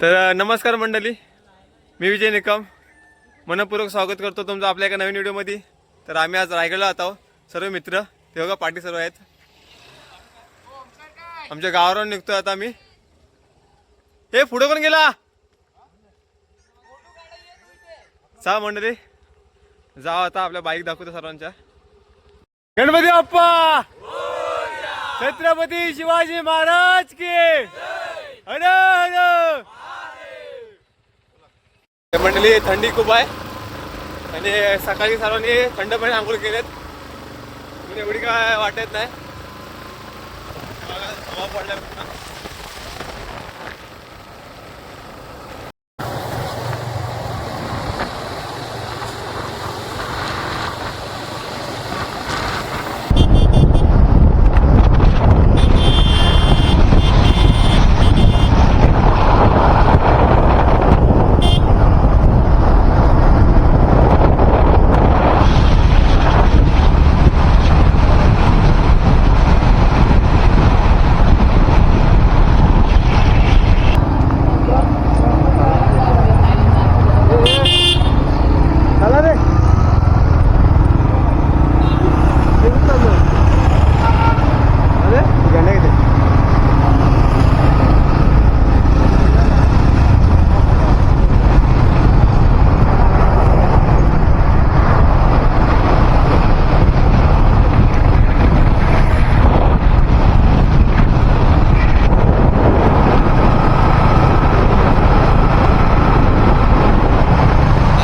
तर नमस्कार मंडळी. मी विजय निकम. मनपूर्वक स्वागत करतो तुमचं आपल्या एका नवीन व्हिडिओमध्ये. तर आम्ही आज रायगडला आहोत सर्व मित्र ते बघा पाठी सर्व आहेत. आमच्या गावावरून निघतोय आता आम्ही. हे पुढे पण गेला. चा मंडळी. जाव आता आपल्या बाईक दाखवतो सर्वांच्या. गणपती बाप्पा! छत्रपती शिवाजी महाराज की! हर हर! मंडळी थंडी खूप आहे. आणि सकाळी सर्वांनी थंड पाणी आंघोळ केलेत. म्हणजे एवढी काय वाटत नाही. हवा पडल्या पूर्ण. चला रे अरे गाणे किती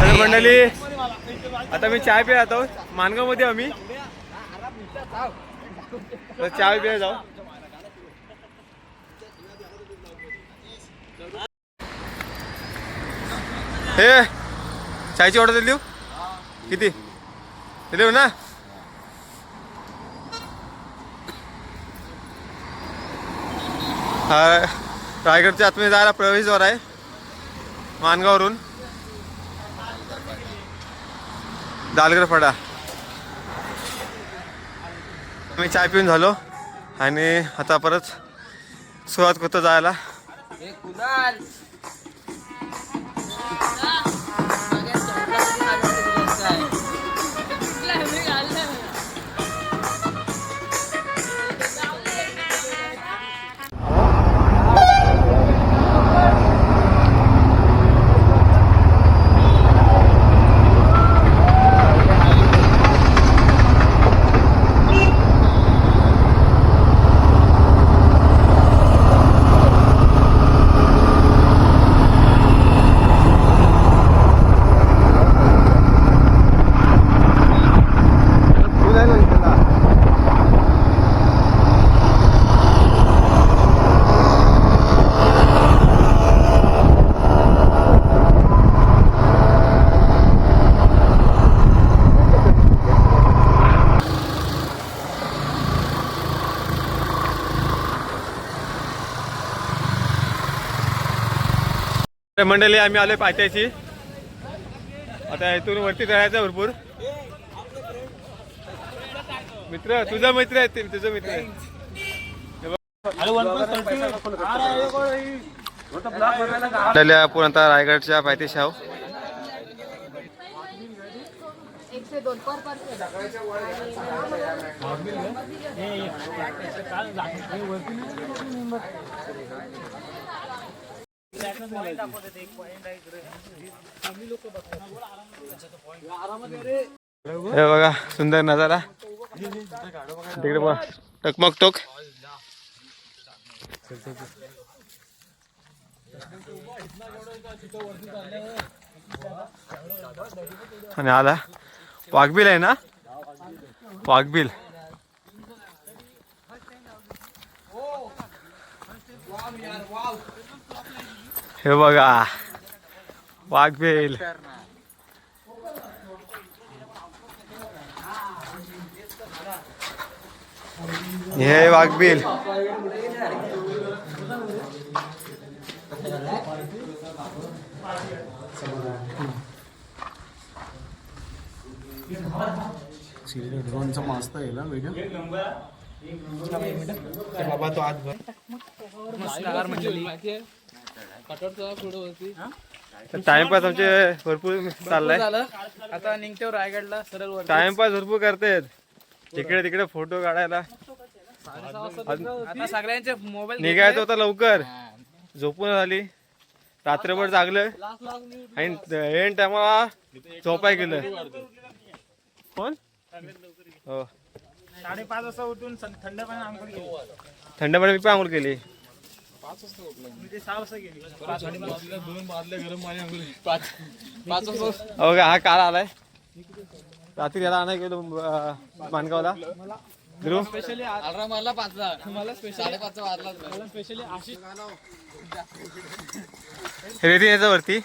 तर मंडळी आता मी चाय पिया जातो. मानगावमध्ये आम्ही चाय पिया जाऊ. हे चायची ऑर्डर दिली हो? किती? दिली हो ना? रायगडच्या आतमध्ये जायला प्रवेशद्वार आहे. मानगाववरून. दालगर फडा. मी चाय पिऊन झालो आणि आता परत सुरुवात करतो जायला. तर मंडळी आम्ही आलोय पायथ्याशी आता इथून वरती चढायचं भरपूर. मित्र तुझा मित्र आहे ते, तुझा मित्र आहे. आपण आता रायगडच्या पायथ्याशी आहो एक से दोन पर पर हे बघा सुंदर नजारा. तिकडे बघा टकमक टोक. आणि आला. वाघबिल आहे ना? वाघबिल. हे बघा वाघबिल हे वाघबिल ड्रोनचा मस्त आहे ना व्हिडिओ बाबा तो आज नमस्कार मंडळी. तर टाइमपास आमचे भरपूर चाललाय. झालं. आता निघतो रायगडला सरळ वर टाइमपास भरपूर करतायत इकडे तिकडे फोटो काढायला. आता सगळ्यांचे मोबाईल निघायचं होतं लवकर. झोपून झाली. रात्रभर जागलं. आणि एन टायमाला झोपाय गेलं कोण? हो. साडेपाच वाजता उठून थंड पाणी आंघोळ केली. थंड पाणी मी पण आंघोळ केली. सहा वाजता गेली पाच वाजता हो का हा काल आलाय. रात्री याला आणाय गेलो अं, मानगावला. ध्रुव? मारला पाचला मला स्पेशल साडेपाचचा वाजला स्पेशली आशिष? रेती वरती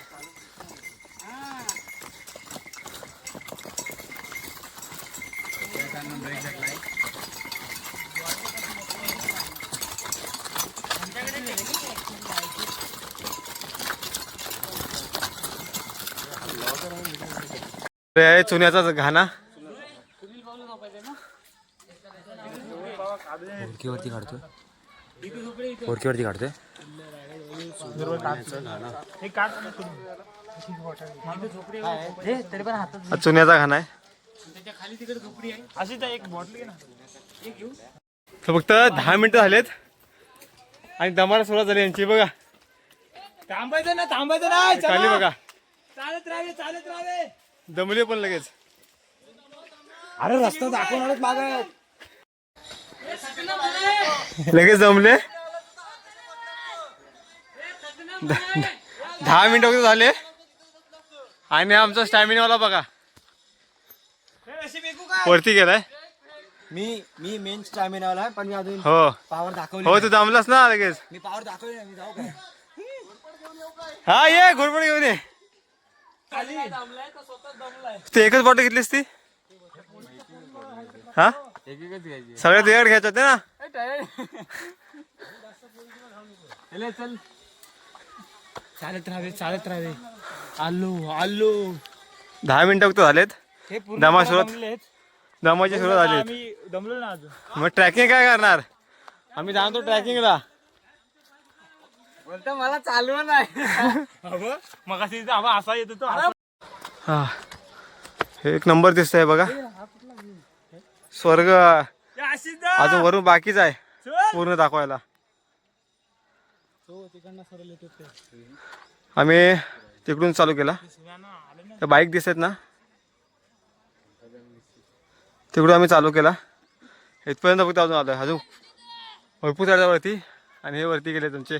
हे आहे चुन्याचा घाणा. ओळखीवरती काढतोय. ओळखीवरती काढतोय. हे काढ ना तुम्ही. हा चुन्याचा घाणा आहे. अशी तर ना फक्त दहा मिनिटं झालेत. आणि दमाला सुरुवात झाली यांची बघा. थांबायचं ना थांबायचं नाही खाली बघा. चालत राहावे चालत राहावे दमले पण लगेच. अरे रस्ता दाखवणारच मागत लगेच जमले दहा मिनिटं वगैरे झाले. आणि आमचा स्टॅमिनावाला बघा. वरती गेलाय. मी मी मेन स्टॅमिनावाला आहे पण मी अजून हो. पावर दाखवली हो तू जमलास ना लगेच. मी पावर दाखवली नाही मी जाऊ काय. हा ये घोडपड घेऊन ये. तू एकच बॉटल घेतलीस ती? हा? सगळ्या तुझ्याकडे घ्यायचे होते ना? चालत राहावे चालत राहावे. आलो आलो दहा मिनिटं फक्त झालेत. हे पूर्ण दमा पोरं सुरुवात- दमलेत. दमाची सुरुवात झाली. आम्ही दमलो ना अजून. मग ट्रॅकिंग काय करणार? आम्ही जाणतो ट्रॅकिंगला बोलतो मला चालू नाही. मग असा येतो तो असा. हा. हे एक नंबर दिसतंय बघा. स्वर्ग. अजून वरून बाकीच आहे. पूर्ण दाखवायला. आम्ही तिकडून चालू केला. त्या बाईक दिसत ना. तिकडून आम्ही चालू केला. इथपर्यंत फक्त अजून आलोय. अजून भरपूर चढल्या वरती आणि हे वरती गेले तुमचे.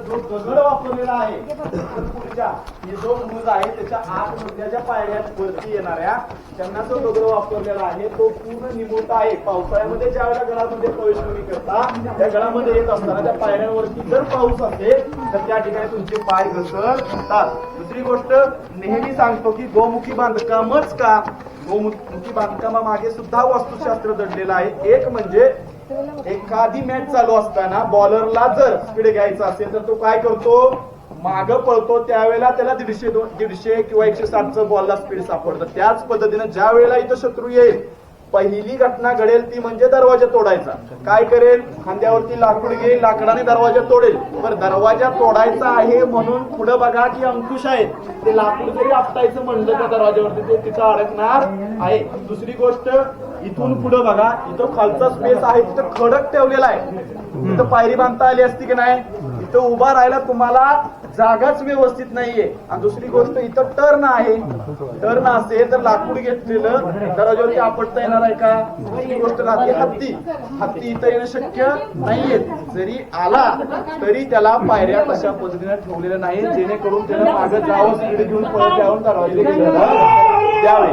जो दगड वापरलेला आहे पुढच्या हे जो मूज आहे त्याच्या आत मधल्या पायऱ्यात वरती येणाऱ्या त्यांना जो दगड वापरलेला आहे तो पूर्ण निमोठा आहे पावसाळ्यामध्ये ज्या वेळेला गडामध्ये प्रवेश तुम्ही करता त्या गडामध्ये येत असताना त्या पायऱ्यांवरती जर पाऊस असेल तर त्या ठिकाणी तुमचे पाय घसरतात दुसरी गोष्ट नेहमी सांगतो की गोमुखी बांधकामच का? गोमुखी बांधकामामागे सुद्धा वास्तुशास्त्र दडलेलं आहे. एक म्हणजे एखादी मॅच चालू असताना बॉलरला जर स्पीड घ्यायचा असेल तर तो काय करतो? माग पळतो. त्यावेळेला त्याला दीडशे दोन दीडशे किंवा एकशे साठचं बॉलला स्पीड सापडतं. त्याच पद्धतीनं ज्या वेळेला इथं शत्रू येईल पहिली घटना घडेल ती म्हणजे दरवाजा तोडायचा. काय करेल? खांद्यावरती लाकूड घेईल लाकडाने दरवाजा तोडेल. पण दरवाजा तोडायचा आहे म्हणून पुढे बघा की अंकुश आहेत ते लाकूड जरी आपटायचं म्हणलं त्या दरवाजावरती ते तिथं अडकणार आहे. दुसरी गोष्ट इथून पुढे बघा इथं खालचा स्पेस आहे तिथं खडक ठेवलेला आहे. तिथं पायरी बांधता आली असती की नाही? इथं उभा राहायला तुम्हाला जागाच व्यवस्थित नाहीये. आणि दुसरी गोष्ट इथं टर्न आहे. टर्न असेल तर लाकूड घेतलेलं दरवाजावरती आपटता येणार आहे का? दुसरी गोष्ट राहते हत्ती. हत्ती इथं येणं शक्य नाहीये. जरी आला तरी त्याला पायऱ्या कशा पद्धतीने ठेवलेल्या नाही जेणेकरून त्याला मागं जावं स्पीड घेऊन पळत जाऊन दरवाजे द्यावे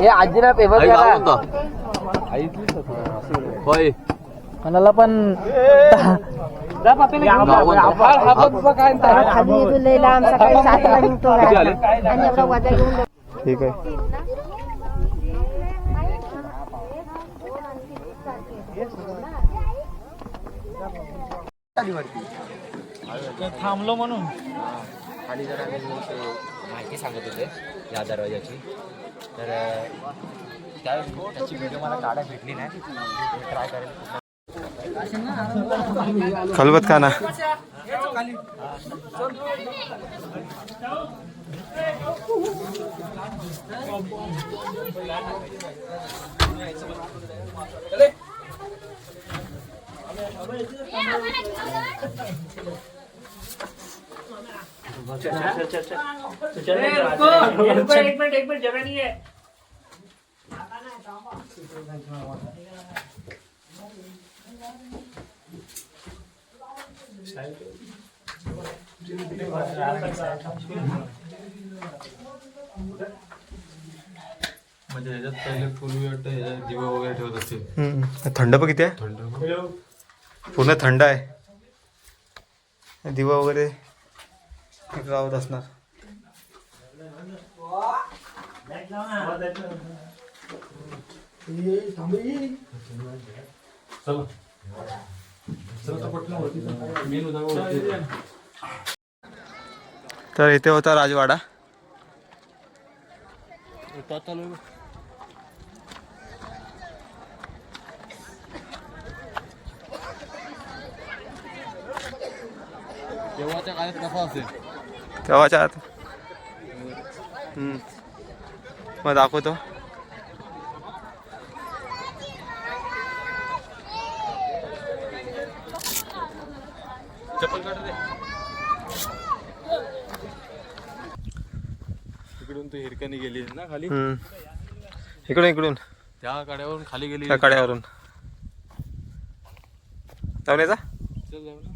हे आजीला पेपर होय. कोणाला पण खाली येतो लय लांब सकाळी सातला निघतो आणि एवढा वाजा घेऊन ठीक आहे. थांबलो म्हणून. खाली जरा मी ते माहिती सांगत होते या दरवाजाची तर अं, त्या त्याची व्हिडिओ मला भेटली नाही. ट्राय करेल खलबत खाना एक मिनिट एक मिनिट जगह नहीं है। म्हणजे ह्याच्यात पहिले पूर्वी वाटतं ह्याच्यात दिवा वगैरे ठेवत असतील थंड पण किती आहे थंड पूर्ण थंड आहे दिवा वगैरे लावत असणार. तर इथे होता राजवाडा. तेव्हाच्या काळात कसा असेल. तेव्हाच्या आत हम्म. मग दाखवतो इकडून ते हिरकणी गेली ना खाली. इकडून इकडून त्या कड्यावरून खाली गेली त्या कड्यावरून जाऊन याचा चल जाऊ ना.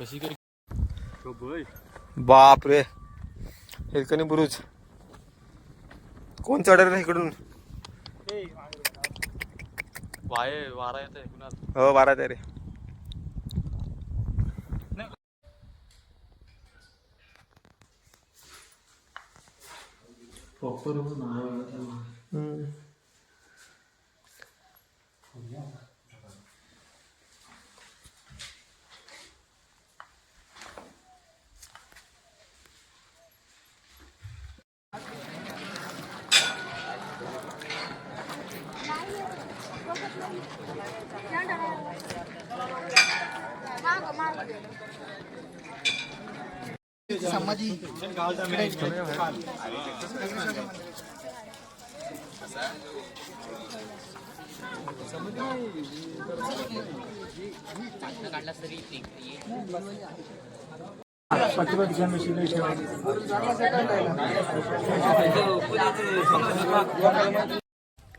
कशी करी. बाप रे हिरकणी बुरुज. कोण चढेल रे इकडून? वाय वारा येत आहे कुणाला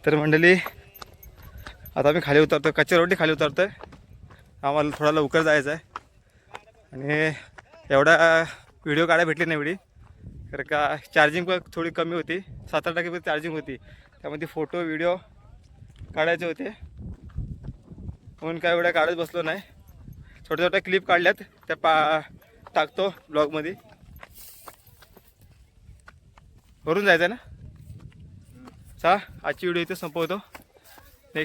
तर मंडळी आता आम्ही खाली उतरतो कच्च्या रोटी खाली उतरतोय. आम्हाला थोडा लवकर जायचं आहे आणि एवढा व्हिडिओ काढायला भेटले नाही एवढी. कारण का चार्जिंग पण थोडी कमी होती. सात आठ टक्के चार्जिंग होती. त्यामध्ये फोटो व्हिडिओ काढायचे होते. म्हणून काय एवढ्या काढत बसलो नाही. छोट्या छोट्या क्लिप काढल्यात. त्या पा टाकतो ब्लॉगमध्ये भरून जायचं आहे ना? चा आजची व्हिडिओ इथे संपवतो.